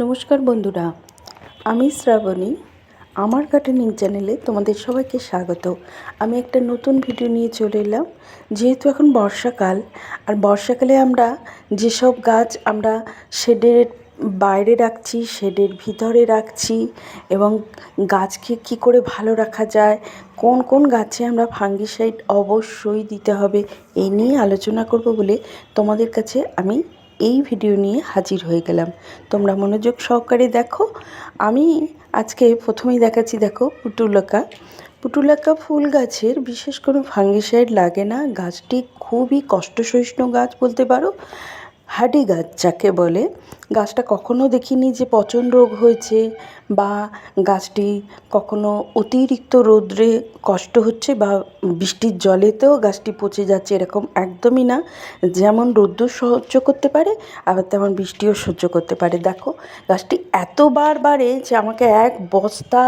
নমস্কার বন্ধুরা, আমি শ্রাবণী। আমার গার্ডেনিং চ্যানেলে তোমাদের সবাইকে স্বাগত। আমি একটা নতুন ভিডিও নিয়ে চলে এলাম। যেহেতু এখন বর্ষাকাল, আর বর্ষাকালে আমরা যেসব গাছ আমরা শেডের বাইরে রাখছি, শেডের ভিতরে রাখছি, এবং গাছকে কি করে ভালো রাখা যায়, কোন কোন গাছে আমরা ফাঙ্গিসাইড অবশ্যই দিতে হবে এই নিয়ে আলোচনা করব বলে তোমাদের কাছে আমি এই ভিডিও নিয়ে হাজির হয়ে গেলাম। তোমরা মনোযোগ সহকারে দেখো। আমি আজকে প্রথমেই দেখাচ্ছি, দেখো, পুটুলকা। পুটুলাকা ফুল গাছের বিশেষ কোনো ফাঙ্গিসাইড লাগে না। গাছটি খুবই কষ্টসহিষ্ণু গাছ বলতে পারো। হাডি গাছ যাকে বলে, গাছটা কখনো দেখিনি যে পচন রোগ হয়েছে বা গাছটি কখনো অতিরিক্ত রোদ্রে কষ্ট হচ্ছে বা বৃষ্টির জলেতেও গাছটি পচে যাচ্ছে এরকম একদমই না। যেমন রোদ্দুর সহ্য করতে পারে, আবার তেমন বৃষ্টিও সহ্য করতে পারে। দেখো, গাছটি এতবার বাড়ে যে আমাকে এক বস্তা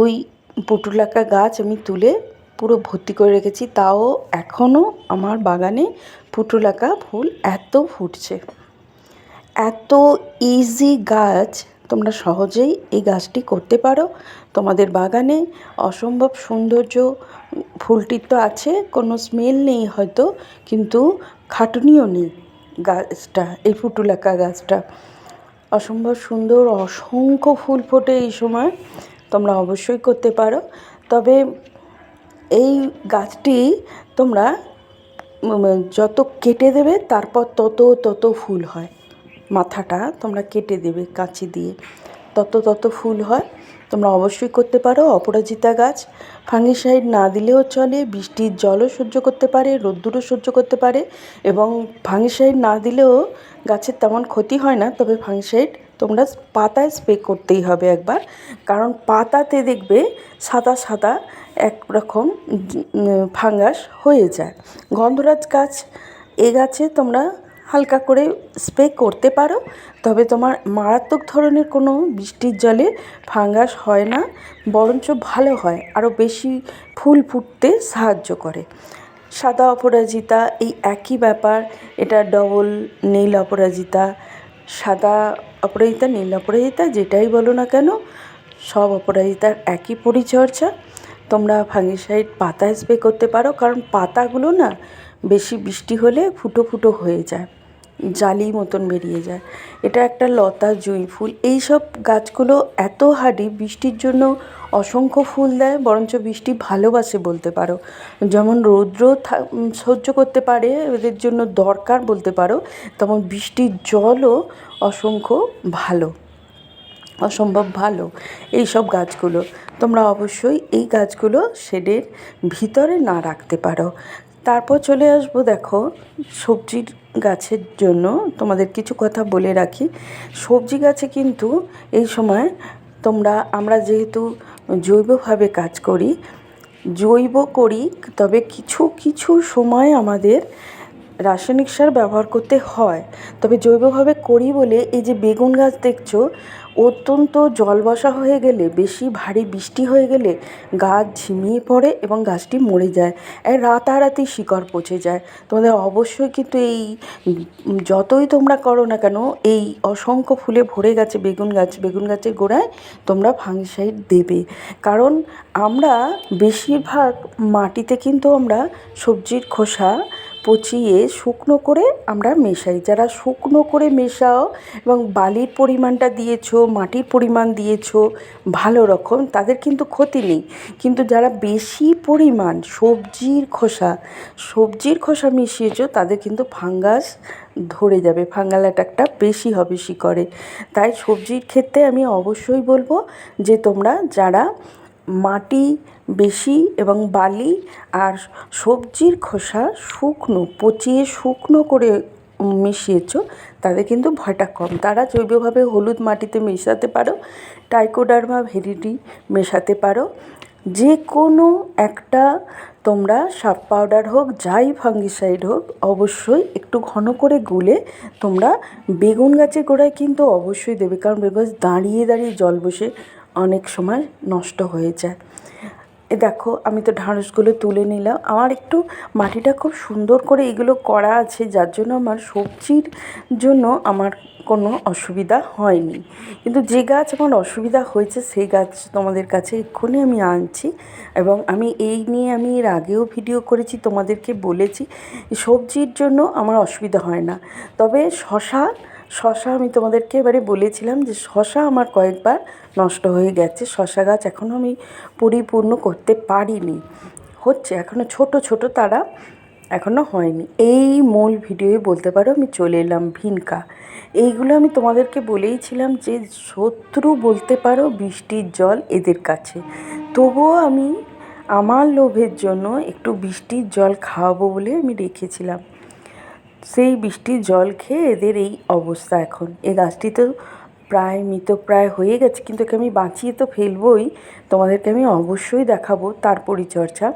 ওই পুটুলাকা গাছ আমি তুলে পুরো ভর্তি করে রেখেছি, তাও এখনও আমার বাগানে পুটুলাকা ফুল এত ফুটছে। এত ইজি গাছ, তোমরা সহজেই এই গাছটি করতে পারো। তোমাদের বাগানে অসম্ভব সৌন্দর্য ফুলটির তো আছে, কোনো স্মেল নেই হয়তো, কিন্তু খাটুনিও নেই গাছটা, এই ফুটুলাকা গাছটা। অসম্ভব সুন্দর, অসংখ্য ফুল ফোটে এই সময়, তোমরা অবশ্যই করতে পারো। তবে এই গাছটি তোমরা যত কেটে দেবে, তারপর তত তত ফুল হয়। মাথাটা তোমরা কেটে দেবে কাঁচি দিয়ে। তত তত ফুল হয়। তোমরা অবশ্যই করতে পারো। অপরাজিতা গাছ, ফাঙ্গিসাইড না দিলেও চলে। বৃষ্টির জলও সহ্য করতে পারে, রোদ্দুরও সহ্য করতে পারে এবং ফাঙ্গিসাইড না দিলেও গাছের তেমন ক্ষতি হয় না। তবে ফাঙ্গিসাইড তোমরা পাতায় স্প্রে করতেই হবে একবার। কারণ পাতাতে দেখবে সাদা সাদা একরকম ফাঙ্গাস হয়ে যায়। গন্ধরাজ গাছ, এ গাছে তোমরা হালকা করে স্প্রে করতে পারো। তবে তোমার মারাত্মক ধরনের কোনো বৃষ্টির জলে ফাঙ্গাস হয় না, বরঞ্চ ভালো হয়, আরও বেশি ফুল ফুটতে সাহায্য করে। সাদা অপরাজিতা, এই একই ব্যাপার, এটা ডবল নীল অপরাজিতা সাদা অপরাজিতা, নীল অপরাজিতা, যেটাই বলো না কেন, সব অপরাজিতার একই পরিচর্যা। তোমরা ফাঙ্গিসাইড পাতা স্প্রে করতে পারো, কারণ পাতাগুলো না বেশি বৃষ্টি হলে ফুটো ফুটো হয়ে যায়, জালি মতন বেরিয়ে যায়। এটা একটা লতা, জুঁই ফুল এই সব গাছগুলো এত হাডি বৃষ্টির জন্য অসংখ্য ফুল দেয়, বরঞ্চ বৃষ্টি ভালোবাসে বলতে পারো। যেমন রৌদ্র সহ্য করতে পারে ওদের জন্য দরকার বলতে পারো, তেমন বৃষ্টির জলও অসংখ্য ভালো, অসম্ভব ভালো। এই সব গাছগুলো, তোমরা অবশ্যই এই গাছগুলো শেডের ভিতরে না রাখতে পারো। তারপর চলে আসব দেখো, সবজির গাছের জন্য তোমাদের কিছু কথা বলে রাখি। সবজি গাছে কিন্তু এই সময় তোমরা আমরা যেহেতু জৈবভাবে কাজ করি জৈব করি তবে কিছু কিছু সময় আমাদের রাসায়নিক সার ব্যবহার করতে হয়। তবে জৈবভাবে করি বলে এই যে বেগুন গাছ দেখছ, অত্যন্ত জল বসা হয়ে গেলে, বেশি ভারী বৃষ্টি হয়ে গেলে গাছ ঝিমিয়ে পড়ে এবং গাছটি মরে যায়। এই রাতারাতি শিকড় পচে যায়। তোমাদের অবশ্যই কিন্তু এই, যতই তোমরা করো না কেন, এই অসংখ্য ফুলে ভরে গেছে বেগুন গাছ, বেগুন গাছের গোড়ায় তোমরা ফাঙ্গিসাইড দেবে। কারণ আমরা বেশিরভাগ মাটিতে কিন্তু আমরা সবজির খোসা পচিয়ে শুকনো করে আমরা মেশাই। যারা শুকনো করে মেশাও এবং বালির পরিমাণটা দিয়েছ, মাটির পরিমাণ দিয়েছ ভালো রকম, তাদের কিন্তু ক্ষতি নেই। কিন্তু যারা বেশি পরিমাণ সবজির খোসা সবজির খোসা মিশিয়েছো, তাদের কিন্তু ফাঙ্গাস ধরে যাবে। ফাঙ্গাল অ্যাটাকটা বেশি হবে শিকড়ে। তাই সবজির ক্ষেত্রে আমি অবশ্যই বলব যে তোমরা যারা মাটি, বেশি এবং বালি আর সবজির খোসা শুকনো, পচিয়ে শুকনো করে মিশিয়েছ তাদের কিন্তু ভয়টা কম। তারা জৈবভাবে হলুদ মাটিতে মেশাতে পারো, টাইকোডার্মা ভেরিডি মেশাতে পারো। যে কোনো একটা তোমরা সাপ পাউডার হোক, যাই ফাঙ্গিসাইড হোক, অবশ্যই একটু ঘন করে গুলে তোমরা বেগুন গাছের গোড়ায় কিন্তু অবশ্যই দেবে। কারণ বেগুন দাঁড়িয়ে দাঁড়িয়ে জল বসে অনেক সময় নষ্ট হয়ে যায়। এ দেখো, আমি তো ঢ্যাঁড়সগুলো তুলে নিলাম। আমার একটু মাটিটা খুব সুন্দর করে এগুলো করা আছে, যার জন্য আমার সবজির জন্য আমার কোনো অসুবিধা হয়নি। কিন্তু যে গাছ আমার অসুবিধা হয়েছে, সেই গাছ তোমাদের কাছে এক্ষুনি আমি আনছি এবং আমি এই নিয়ে আমি এর আগেও ভিডিও করেছি, তোমাদেরকে বলেছি, সবজির জন্য আমার অসুবিধা হয় না। তবে শশা শশা আমি তোমাদেরকে এবারে বলেছিলাম যে শশা আমার কয়েকবার নষ্ট হয়ে গেছে। শশা গাছ এখনও আমি পরিপূর্ণ করতে পারিনি। হচ্ছে, এখনও ছোট ছোট তারা এখনও হয়নি। এই মূল ভিডিওই বলতে পারো আমি চলে এলাম ভিনকা। এইগুলো আমি তোমাদেরকে বলেইছিলাম যে শত্রু বলতে পারো বৃষ্টির জল এদের কাছে। তবুও আমি আমার লোভের জন্য একটু বৃষ্টির জল খাওয়াবো বলে আমি রেখেছিলাম। সেই বৃষ্টির জল খেয়ে এদের এই অবস্থা এখন। এই গাছটি তো প্রায় মৃতপ্রায় হয়ে গেছে, কিন্তু একে আমি বাঁচিয়ে তো ফেলবই। তোমাদেরকে আমি অবশ্যই দেখাবো তার পরিচর্যা।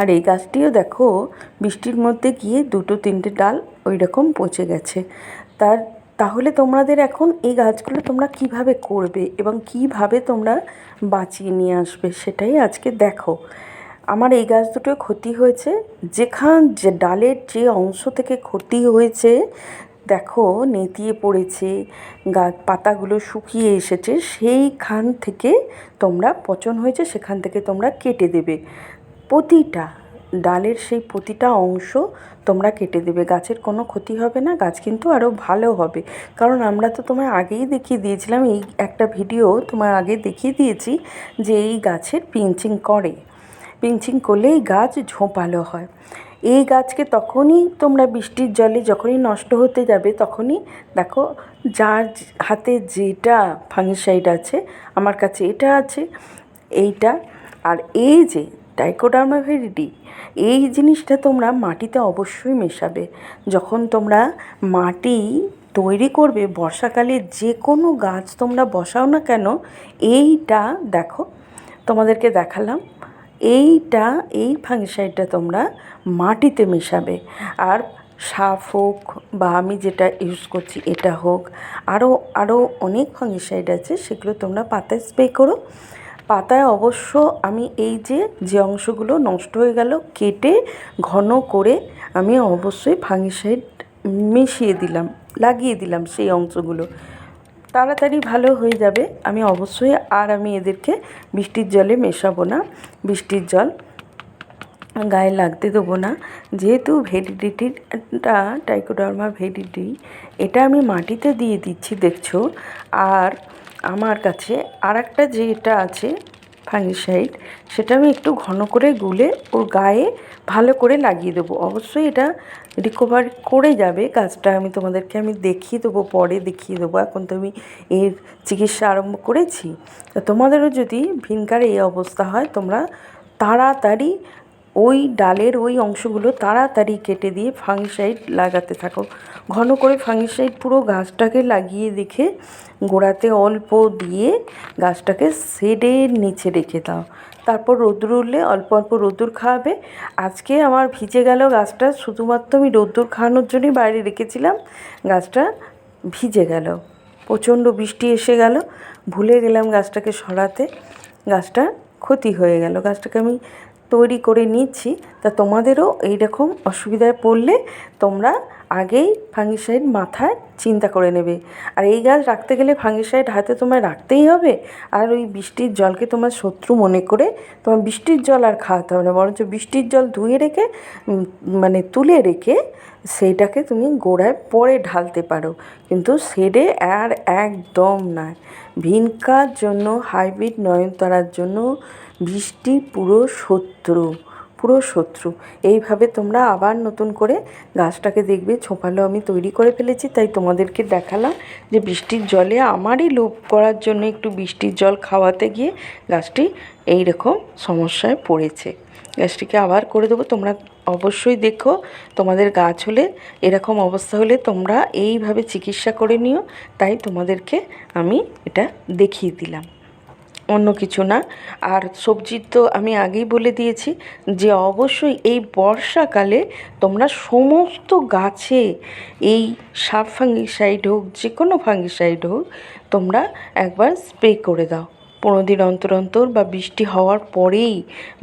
আর এই গাছটিও দেখো, বৃষ্টির মধ্যে গিয়ে দুটো তিনটে ডাল ওই রকম পচে গেছে। তার, তাহলে তোমাদের এখন এই গাছগুলো তোমরা কীভাবে করবে এবং কীভাবে তোমরা বাঁচিয়ে নিয়ে আসবে সেটাই আজকে দেখো। আমার এই গাছ দুটো ক্ষতি হয়েছে। যেখান যে ডালের যে অংশ থেকে ক্ষতি হয়েছে, দেখো নেতিয়ে পড়েছে গাছ পাতাগুলো শুকিয়ে এসেছে, সেইখান থেকে তোমরা পচন হয়েছে, সেখান থেকে তোমরা কেটে দেবে। প্রতিটা ডালের সেই প্রতিটা অংশ তোমরা কেটে দেবে। গাছের কোনো ক্ষতি হবে না, গাছ কিন্তু আরও ভালো হবে। কারণ আমরা তো তোমায় আগেই দেখিয়ে দিয়েছিলাম, এই একটা ভিডিও তোমায় আগে দেখিয়ে দিয়েছি যে এই গাছের পিঞ্চিং করে। পিঞ্চিং করলেই গাছ ঝোঁপালো হয়। এই গাছকে তখনই তোমরা বৃষ্টির জলে যখনই নষ্ট হতে যাবে তখনই দেখো যার হাতে যেটা ফাঙ্গিসাইড আছে, আমার কাছে এটা আছে, এইটা। আর এই যে টাইকোডার্মা ভেরিডি এই জিনিসটা তোমরা মাটিতে অবশ্যই মেশাবে। যখন তোমরা মাটি তৈরি করবে, বর্ষাকালে যে কোনো গাছ তোমরা বসাও না কেন, এইটা দেখো, তোমাদেরকে দেখালাম। এইটা, এই ফাঙ্গিসাইডটা তোমরা মাটিতে মেশাবে। আর সাফ হোক বা আমি যেটা ইউজ করছি এটা হোক আরও আরও অনেক ফাঙ্গিসাইড আছে, সেগুলো তোমরা পাতায় স্প্রে করো। পাতায় অবশ্য আমি এই যে যে অংশগুলো নষ্ট হয়ে গেল, কেটে ঘন করে আমি অবশ্যই ফাঙ্গিসাইড মিশিয়ে দিলাম, লাগিয়ে দিলাম সেই অংশগুলো। তাড়াতাড়ি ভালো হয়ে যাবে, আমি অবশ্যই আর আমি এদেরকে বৃষ্টির জলে মেশাবো না। বৃষ্টির জল গায়ে লাগতে দেবো না। যেহেতু ভেডিডিটিটা টাইকোডার্মা ভেডিডি এটা আমি মাটিতে দিয়ে দিচ্ছি, দেখছ। আর আমার কাছে আর একটা যেটা আছে ফাঙ্গিসাইড সেটা আমি একটু ঘন করে গুলে ওর গায়ে ভালো করে লাগিয়ে দেবো। অবশ্যই এটা রিকভার করে যাবে। গাছটা আমি তোমাদেরকে আমি দেখিয়ে দেবো, পরে দেখিয়ে দেবো। এখন তো আমি এর চিকিৎসা আরম্ভ করেছি। তোমাদেরও যদি ভিনকার এই অবস্থা হয়, তোমরা তাড়াতাড়ি ওই ডালের ওই অংশগুলো তাড়াতাড়ি কেটে দিয়ে ফাঙ্গিসাইড লাগাতে থাকো। ঘন করে ফাঙ্গিসাইড পুরো গাছটাকে লাগিয়ে দেখে গোড়াতে অল্প দিয়ে গাছটাকে শেডের নিচে রেখে দাও। তারপর রোদ্দুর উঠলে অল্প অল্প রোদ্দুর খাওয়াবে। আজকে আমার ভিজে গেল গাছটা, শুধুমাত্র আমি রোদ্দুর খাওয়ানোর জন্যই বাইরে রেখেছিলাম। গাছটা ভিজে গেল। প্রচণ্ড বৃষ্টি এসে গেল। ভুলে গেলাম গাছটাকে সরাতে। গাছটা ক্ষতি হয়ে গেল। গাছটাকে আমি তৈরি করে নিচ্ছি তা তোমাদেরও এইরকম অসুবিধায় পড়লে তোমরা আগেই ফাঙ্গিসাইড মাথায় চিন্তা করে নেবে। আর এই গাছ রাখতে গেলে ফাঙ্গিসাইড হাতে তোমায় রাখতেই হবে। আর ওই বৃষ্টির জলকে তোমার শত্রু মনে করে তোমার বৃষ্টির জল আর খাওয়াতে হবে না। বরঞ্চ বৃষ্টির জল ধুয়ে রেখে মানে তুলে রেখে সেইটাকে তুমি গোড়ায় পরে ঢালতে পারো। কিন্তু সেরে আর একদম নয়। ভিনকার জন্য, হাইব্রিড নয়নতারার জন্য বৃষ্টি পুরো শত্রু। পুরো শত্রু। এইভাবে তোমরা আবার নতুন করে গাছটাকে দেখবে, ছোপালো আমি তৈরি করে ফেলেছি, তাই তোমাদেরকে দেখালাম যে বৃষ্টির জলে আমারই লোভ করার জন্য একটু বৃষ্টির জল খাওয়াতে গিয়ে গাছটি এই রকম সমস্যায় পড়েছে। গাছটিকে আবার করে দেবো। তোমরা অবশ্যই দেখো, তোমাদের গাছ হলে এরকম অবস্থা হলে তোমরা এইভাবে চিকিৎসা করে নিও, তাই তোমাদেরকে আমি এটা দেখিয়ে দিলাম। অন্য কিছু না। আর সবজির তো আমি আগেই বলে দিয়েছি যে অবশ্যই এই বর্ষাকালে তোমরা সমস্ত গাছে এই সাপ ফাঙ্গিসাইড হোক, যে কোনো ফাঙ্গিসাইড হোক, তোমরা একবার স্প্রে করে দাও। পনেরো দিন অন্তর অন্তর বা বৃষ্টি হওয়ার পরেই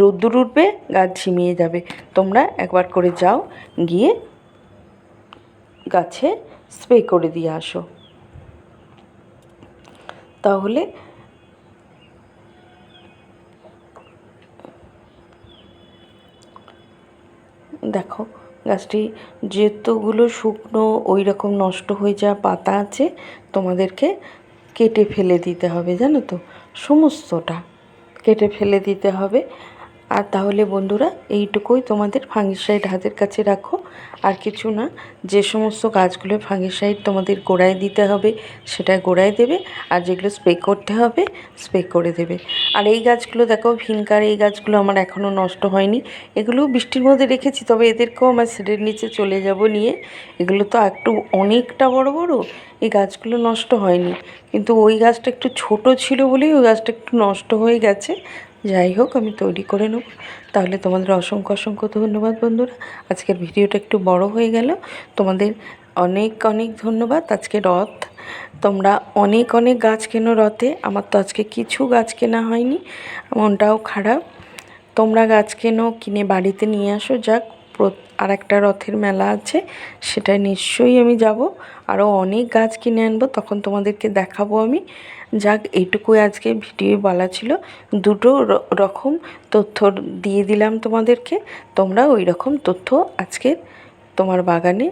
রোদ্দুর উঠবে, গাছ ঝিমিয়ে যাবে। তোমরা একবার করে যাও, গিয়ে গাছে স্প্রে করে দিয়ে আসো। তাহলে দেখো, গাছটি যেতগুলো শুকনো ওই রকম নষ্ট হয়ে যাওয়া পাতা আছে, তোমাদেরকে কেটে ফেলে দিতে হবে, জানো তো? সমস্তটা কেটে ফেলে দিতে হবে। আর তাহলে বন্ধুরা, এইটুকুই তোমাদের ফাঙ্গিসাইড হাতের কাছে রাখো। আর কিছু না, যে সমস্ত গাছগুলো ফাঙ্গিসাইড তোমাদের গোড়ায় দিতে হবে সেটা গোড়ায় দেবে। আর যেগুলো স্প্রে করতে হবে, স্প্রে করে দেবে। আর এই গাছগুলো দেখো, ভিনকার এই গাছগুলো আমার এখনও নষ্ট হয়নি। এগুলো বৃষ্টির মধ্যে রেখেছি, তবে এদেরকেও আমার সেটের নিচে চলে যাব নিয়ে। এগুলো তো একটু অনেকটা বড় বড়, এই গাছগুলো নষ্ট হয়নি। কিন্তু ওই গাছটা একটু ছোট ছিল বলেই ওই গাছটা একটু নষ্ট হয়ে গেছে। যাই হোক, আমি তৈরি করে নেব। তাহলে তোমাদের অসংখ্য অসংখ্য ধন্যবাদ বন্ধুরা। আজকের ভিডিওটা একটু বড় হয়ে গেল। তোমাদের অনেক অনেক ধন্যবাদ। আজকে রথ, তোমরা অনেক অনেক গাছ কেনো রথে। আমার তো আজকে কিছু গাছ কেনা হয়নি। মনটাও খারাপ। তোমরা গাছ কেনো, কিনে বাড়িতে নিয়ে আসো। যাক আর একটা রথের মেলা আছে সেটা নিশ্চয়ই আমি যাব। আরও অনেক গাছ কিনে আনব, তখন তোমাদেরকে দেখাবো আমি। যাক এইটুকুই আজকে ভিডিও বলা ছিল। দুটো রকম তথ্য দিয়ে দিলাম তোমাদেরকে। তোমরা ওই রকম তথ্য আজকে তোমার বাগানে